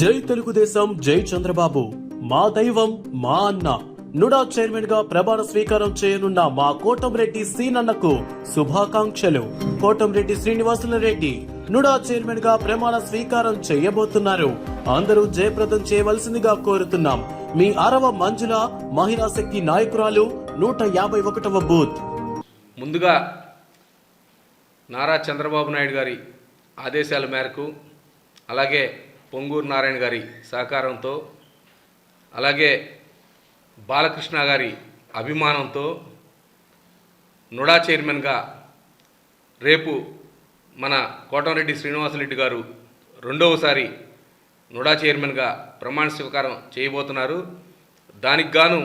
జై తెలుగుదేశం జై చంద్రబాబు. మా దైవం మా అన్న. నుడా చైర్మన్గా ప్రమాణ స్వీకారం చేయనున్న మా కోటంరెడ్డి సీనన్నకు శుభాకాంక్షలు. కోటంరెడ్డి శ్రీనివాసుల రెడ్డి నుడా చైర్మన్గా ప్రమాణ స్వీకారం చేయబోతున్నారు. అందరూ జయప్రదం చేయవలసిందిగా కోరుతున్నాం. మీ అరవ మంజుల మహిళా శక్తి నాయకురాలు నూట యాభై ఒకటవ బూత్. ముందుగా నారా చంద్రబాబు నాయుడు గారి ఆదేశాల మేరకు అలాగే పొంగూరు నారాయణ గారి సహకారంతో అలాగే బాలకృష్ణ గారి అభిమానంతో నుడా చైర్మన్గా రేపు మన కోటంరెడ్డి శ్రీనివాసరెడ్డి గారు రెండవసారి నుడా చైర్మన్గా ప్రమాణ స్వీకారం చేయబోతున్నారు. దానికి గాను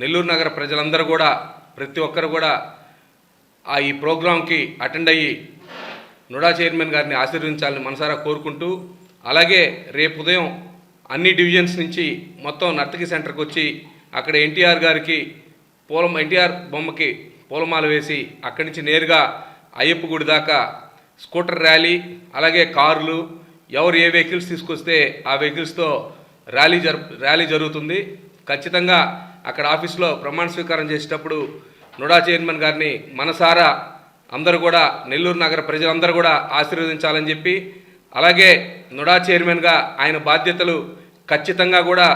నెల్లూరు నగర ప్రజలందరూ కూడా ప్రతి ఒక్కరు కూడా ఆ ఈ ప్రోగ్రాంకి అటెండ్ అయ్యి నుడా చైర్మన్ గారిని ఆశీర్వదించాలని మనసారా కోరుకుంటూ అలాగే రేపు ఉదయం అన్ని డివిజన్స్ నుంచి మొత్తం నర్తకి సెంటర్కి వచ్చి అక్కడ ఎన్టీఆర్ గారికి పూలం ఎన్టీఆర్ బొమ్మకి పూలమాల వేసి అక్కడి నుంచి నేరుగా అయ్యప్ప గుడి దాకా స్కూటర్ ర్యాలీ అలాగే కార్లు ఎవరు ఏ వెహికల్స్ తీసుకొస్తే ఆ వెహికల్స్తో ర్యాలీ జరు ర్యాలీ జరుగుతుంది. ఖచ్చితంగా అక్కడ ఆఫీస్లో ప్రమాణ స్వీకారం చేసేటప్పుడు నుడా చైర్మన్ గారిని మనసారా అందరూ కూడా నెల్లూరు నగర ప్రజలందరూ కూడా ఆశీర్వదించాలని చెప్పి అలాగే నుడా చైర్మన్గా ఆయన బాధ్యతలు ఖచ్చితంగా కూడా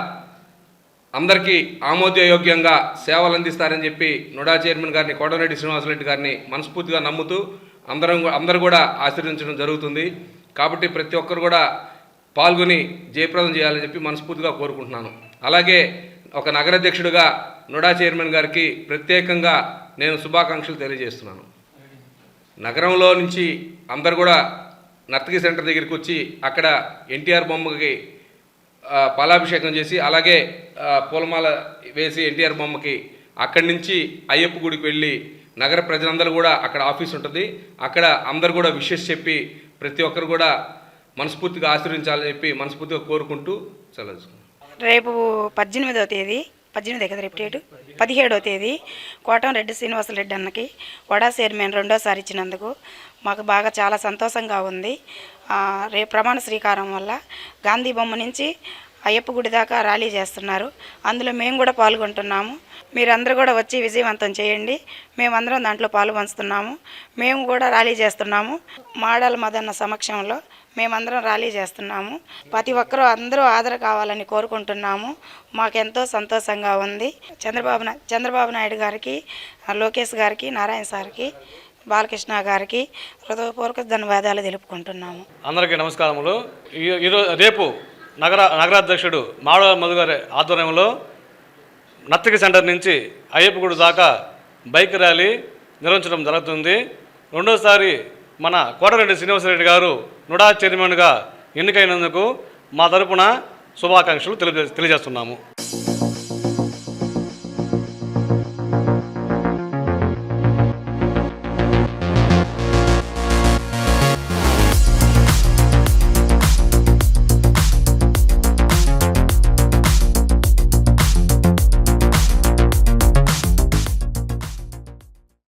అందరికీ ఆమోదయోగ్యంగా సేవలు అందిస్తారని చెప్పి నుడా చైర్మన్ గారిని కోటరెడ్డి శ్రీనివాసరెడ్డి గారిని మనస్ఫూర్తిగా నమ్ముతూ అందరం అందరూ కూడా ఆశీర్వదించడం జరుగుతుంది. కాబట్టి ప్రతి ఒక్కరు కూడా పాల్గొని జయప్రదం చేయాలని చెప్పి మనస్ఫూర్తిగా కోరుకుంటున్నాను. అలాగే ఒక నగరాధ్యక్షుడిగా నుడా చైర్మన్ గారికి ప్రత్యేకంగా నేను శుభాకాంక్షలు తెలియజేస్తున్నాను. నగరంలో నుంచి అందరు కూడా నర్తకి సెంటర్ దగ్గరికి వచ్చి అక్కడ ఎన్టీఆర్ బొమ్మకి పాలాభిషేకం చేసి అలాగే పూలమాల వేసి ఎన్టీఆర్ బొమ్మకి అక్కడి నుంచి అయ్యప్ప గుడికి వెళ్ళి నగర ప్రజలందరూ కూడా అక్కడ ఆఫీస్ ఉంటుంది. అక్కడ అందరు కూడా విషెస్ చెప్పి ప్రతి ఒక్కరు కూడా మనస్ఫూర్తిగా ఆశీర్వించాలని చెప్పి మనస్ఫూర్తిగా కోరుకుంటూ సెలవు రేపు పద్దెనిమిదవ తేదీ పద్దెనిమిది కదా రేపు డేటు? పదిహేడవ తేదీ. కోటం రెడ్డి శ్రీనివాస శ్రీనివాసరెడ్డి అన్నకి వడా చైర్మన్ రెండోసారి ఇచ్చినందుకు మాకు బాగా చాలా సంతోషంగా ఉంది. రేపు ప్రమాణ శ్రీకారం వల్ల గాంధీ బొమ్మ నుంచి అయ్యప్ప గుడి దాకా ర్యాలీ చేస్తున్నారు. అందులో మేము కూడా పాల్గొంటున్నాము. మీరందరూ కూడా వచ్చి విజయవంతం చేయండి. మేమందరం దాంట్లో పాలు పంచుతున్నాము. మేము కూడా ర్యాలీ చేస్తున్నాము. మాడల మదన్న సమక్షంలో మేమందరం ర్యాలీ చేస్తున్నాము. ప్రతి ఒక్కరూ అందరూ ఆదర కావాలని కోరుకుంటున్నాము. మాకెంతో సంతోషంగా ఉంది. చంద్రబాబు చంద్రబాబు నాయుడు గారికి లోకేష్ గారికి నారాయణ సార్కి బాలకృష్ణ గారికి హృదయపూర్వక ధన్యవాదాలు తెలుపుకుంటున్నాము. అందరికీ నమస్కారములు. ఈ- ఈరోజు రేపు నగర నగరాధ్యక్షుడు మాడవ మధు గారి ఆధ్వర్యంలో నత్తిక సెంటర్ నుంచి అయ్యప్పగుడు దాకా బైక్ ర్యాలీ నిర్వహించడం జరుగుతుంది. రెండోసారి మన కోటరెడ్డి శ్రీనివాసరెడ్డి గారు నుడా చైర్మన్గా ఎన్నికైనందుకు మా తరపున శుభాకాంక్షలు తెలియజే తెలియజేస్తున్నాము.